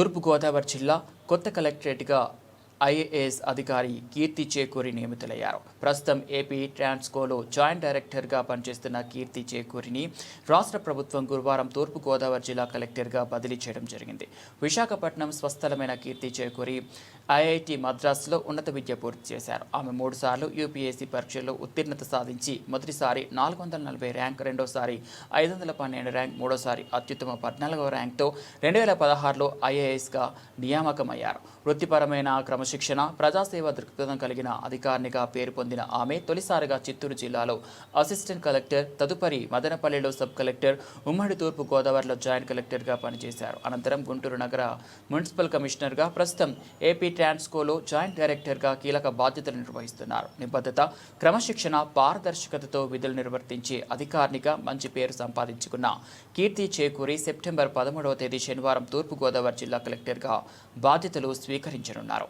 తూర్పుగోదావరి జిల్లా కొత్త కలెక్టరేట్గా ఐఏఎస్ అధికారి కీర్తి చేకూరి నియమితులయ్యారు. ప్రస్తుతం ఏపీ ట్రాన్స్కోలో జాయింట్ డైరెక్టర్గా పనిచేస్తున్న కీర్తి చేకూరిని రాష్ట్ర ప్రభుత్వం గురువారం తూర్పుగోదావరి జిల్లా కలెక్టర్గా బదిలీ చేయడం జరిగింది. విశాఖపట్నం స్వస్థలమైన కీర్తి చేకూరి ఐఐటి మద్రాసులో ఉన్నత విద్య పూర్తి చేశారు. ఆమె మూడుసార్లు యూపీఎస్సీ పరీక్షల్లో ఉత్తీర్ణత సాధించి మొదటిసారి నాలుగు వందల నలభై ర్యాంక్ రెండోసారి ఐదు వందల పన్నెండు ర్యాంక్ మూడోసారి అత్యుత్తమ పద్నాలుగవ ర్యాంక్తో రెండు వేల పదహారులో ఐఏఎస్గా నియామకమయ్యారు. వృత్తిపరమైన క్రమశిక్షణ ప్రజాసేవ దృక్పథం కలిగిన అధికారినిగా పేరు పొందిన ఆమె తొలిసారిగా చిత్తూరు జిల్లాలో అసిస్టెంట్ కలెక్టర్ తదుపరి మదనపల్లిలో సబ్ కలెక్టర్ ఉమ్మడి తూర్పు గోదావరిలో జాయింట్ కలెక్టర్గా పనిచేశారు. అనంతరం గుంటూరు నగర మున్సిపల్ కమిషనర్గా ప్రస్తుతం ఏపీ ట్రాన్స్కోలో జాయింట్ డైరెక్టర్గా కీలక బాధ్యతలు నిర్వహిస్తున్నారు. నిబద్ధత క్రమశిక్షణ పారదర్శకతతో విధులు నిర్వర్తించి అధికారినిగా మంచి పేరు సంపాదించుకున్న కీర్తి చేకూరి సెప్టెంబర్ పదమూడవ తేదీ శనివారం తూర్పుగోదావరి జిల్లా కలెక్టర్గా బాధ్యతలు స్వీకరించనున్నారు.